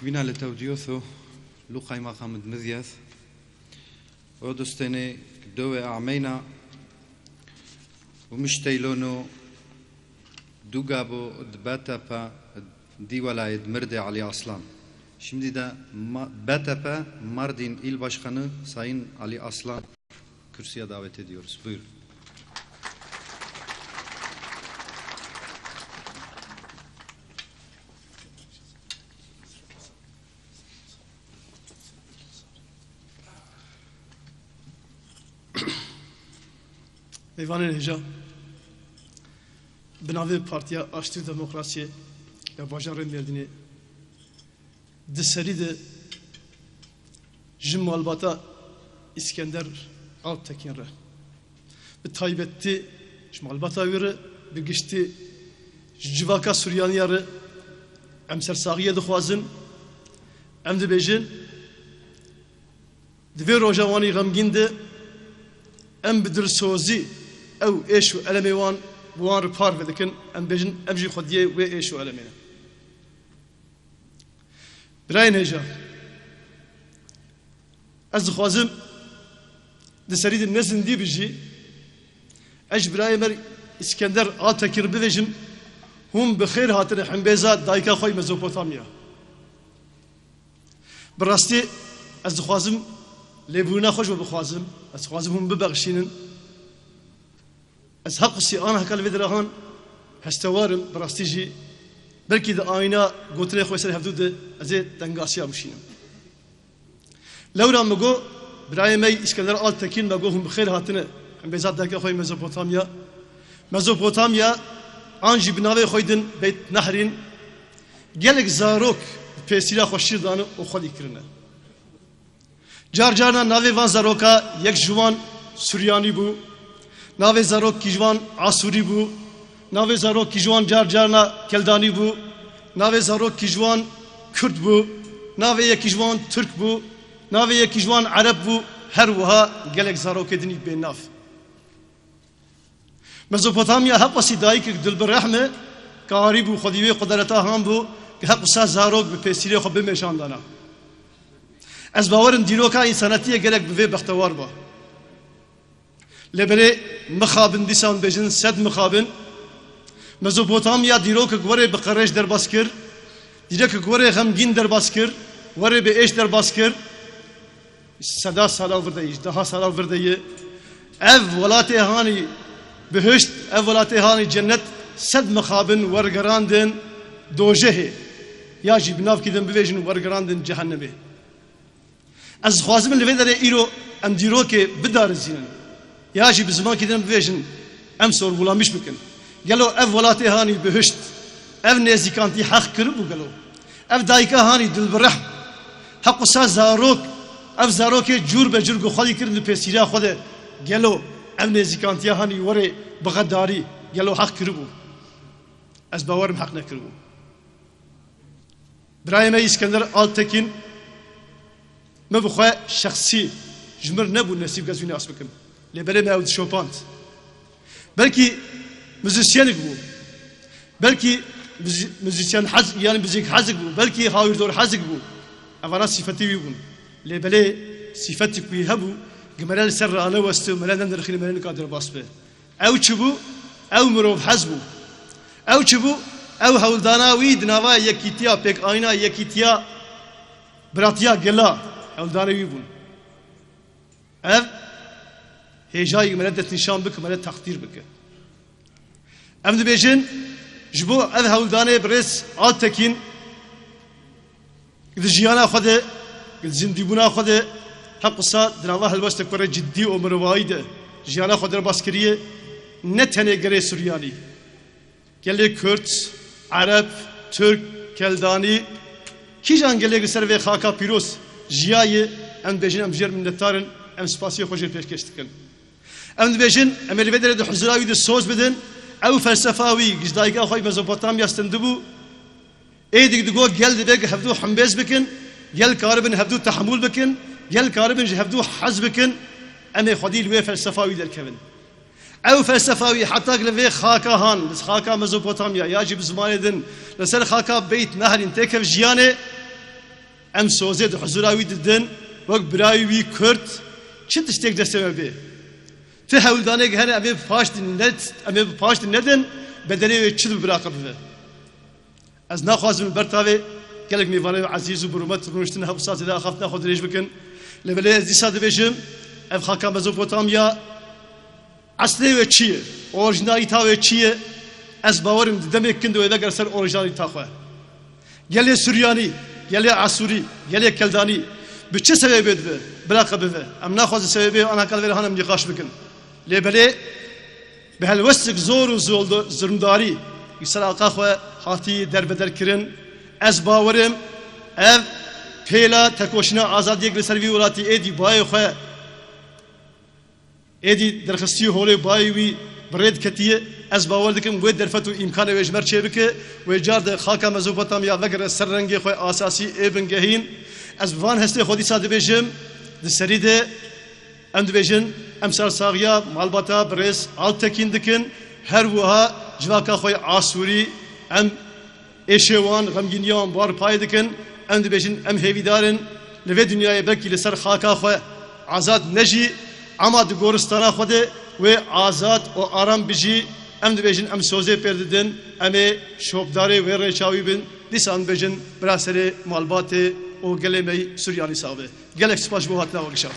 كبينا لتوديوثو لوقاي مقام مذيث ودستني دوي أعمينا ومشتيلونو دوغابو دباتابا دي ولاية مرد علي Aslan. Şimdi de BTP Mardin İl Başkanı Sayın Ali Aslan kürsüye davet ediyoruz. Buyurun. Meyvanın heyecan. Binavê Partiya Aştî Demokrasiyê ya bajarên Mêrdînê di serî de ji İskender Altekin re. Bi taybetî ji malbata wê re bi giştî ji civaka Suryaniya re. Em sersaxiye dixwazin em dibêjin di vê roja wanî xemgîn em bi dilsozî أو ايشو الامي وان بوان ربار ذكن ام بيجن امجي خديه و ايشو الامي براي نجا از خوازم سريد نزن دي بجي اج براي مر اسكندر آتکر بویجن هم بخير هاتن حنبیزا دايكا خوي مزوبوتاميا براستي از خوازم لبونا خوش و بخوازم از خوازم هم ببخشینن an hekal vê dirahan hestewarim bi rastî jî belkî di ayna gotinê xwe ser hevdû de ez ê dengasiya bişînim lewra me got birayê me İskender Altekin hûn bi xêr hatine. Hembêza dayika xwe Mezopotamya. Mezopotamya an jî bi navê xwe din Beyt Nehrîn gelek zarok dane û xwedî kirine. Car carna navê van zaroka yek ji wan Suryanî наве заро кижван асурӣ бу наве заро кижван ҷарҷарна келданӣ бу наве заро кижван курд бу наве я кижван турк бу наве я кижван араб бу ҳар ваҳа гелек зарокединӣ бенаф мезопотамия ҳақваси даи ки дилбираҳме карӣ бу худиве қударата ҳам бу ки ҳақваса зарок би песире хо бимешандана аз баварин дирока инсанатия гелек биве бахтавар ба zarok bi pêsîlê xwe bimeşandana Ez bawerim dîroka însanetiye gelek bi vê bextewar ba لبري مخابن ديسان بجن سد مخابن مزوبوتاميا ديروك غوري بقريش در باسكر ديروك غوري غمگين در باسكر وري بإيش در باسكر سدا سالا وردهيش daha سالا وردهي ev ولاتي هاني بهشت ev ولاتي هاني cennet sed mexabin wergerandin dojehê ya jî binav kidin bivêjin wergerandin cehennemê ez xwazim li vê derê îro em dîrokê bidarizînin يا جی بزمان كده دیم أمسور ولا مش بكن. قالوا أف ولاتي هاني بهشت أف نيزي كانتي حق كربو قالوا. أف دايكا هاني دل برحم. حق سا زاروك أف زاروك جور به جور خودی کرد پیسیرا خود قالوا أف نيزي كانتي هاني وره بغداري. قالوا حق كربو. از باورم حق نكربو برای ما اسکندر آلتکین ما بخواه شخصی جمر نبود نصیب گزوینه اسبکم لبري ما ود شوبانت بلكي مزيسيانك بو بلكي مزيسيان حز يعني مزيك حزق بو بلكي هاوير دور حزق بو أفانا صفتي بيبون لبلي صفتك بيهبو جمالال سر أنا وستو ملان ندرخل ملان قادر باس به أو تشبو أو مروف حزبو أو تشبو أو هولدانا ويد نوا يكيتيا بيك آينا يكيتيا براتيا جلا هولدانا ويبون أف؟ هێژایی مەلە دەستنیشان بکە مەلە تەختیر بکە ئەم دەبێژن ji bo ev hewldanê bi rêz altekîn di jiyana xwe de di zindîbûna xwe de hep qisa di nava helbestek were ciddî û mirovayî de jiyana xwe derbas kiriye ne tenê gerê Suryanî gelê Kürt Ereb Türk Keldanî kîjan gelê li ser vê xaka pîroz jiyayê em bêjin em jêr minnetdarin em spasiye xwe jê pêşkeş dikin ئەم دبێژن ئەمەری بێدرێت حزراوی د سۆز بدن ئەو فەلسەفاوی گژدایگا خۆی مەزۆپۆتام یاستند بوو ئێدێک دگۆ گەل دەبێت هەفتوو حمبێز بکن گەل کاربن هەفتوو تحمول بکن گەل کاربن هەفتوو حەز بکن ئەمێ خودی لێ فەلسەفاوی دەرکەون ئەو فەلسەفاوی حتاک لەوێ خاکە هان لە خاکا مەزۆپۆتامیا یاجی بزمانێدن لەسەر خاکا بیت نەهرین تێکەف ژیانێ ئەم سۆزێ حزراوی ددن وەک براوی کورد چ تشتێک دەستەوە بێ تحول دانيك هنا أبي فاشت الند أبي فاشت الندن بدنيه يشد براقبه از نخواست من برتاوي كلك ميفاني عزيز وبرومات رونشتن هفصات إذا أخفت ناخد ريش بكن لبلي از ديسات بيشم أف خاكا مزوبوتام يا أصلي وشي أورجنالي تاوي وشي از باورم دمي كندو إذا قرسر أورجنالي تاوي يلي سورياني يلي عسوري يلي كلداني بچه سبب بده براقبه أم نخواست سبب أنا قلبي هنم نقاش بكن لبره به هلوستک زور و زرمداری یکسر آقا خواه حاتی در بدر کرن از باورم اف پیلا تکوشنا آزادی یک لسر وی ولاتی ایدی بای خواه ایدی درخستی هولی بای وی برید کتیه از باور دکم وی درفت و امکان ویجمر چه بکه ویجار ده خاکا مزوبتام یا وگر سر رنگی خواه آساسی ایبنگهین از وان هسته خودی ساده بیجم ده سری ده em dibêjin em malbata birêz altekîn dikin her wiha civaka xwe asûrî em êşê wan xemgîniyan bar pay dikin em dibêjin em hêvîdarin li vê ser xaka xwe azad nejî ama di goristana xwe de wê azad û aram bijî em dibêjin em sozê pêr didin em ê şopdarê bin dîsan bêjin bira serê malbatê û gelê me Suryanî sabe gelek spas hatina wekşa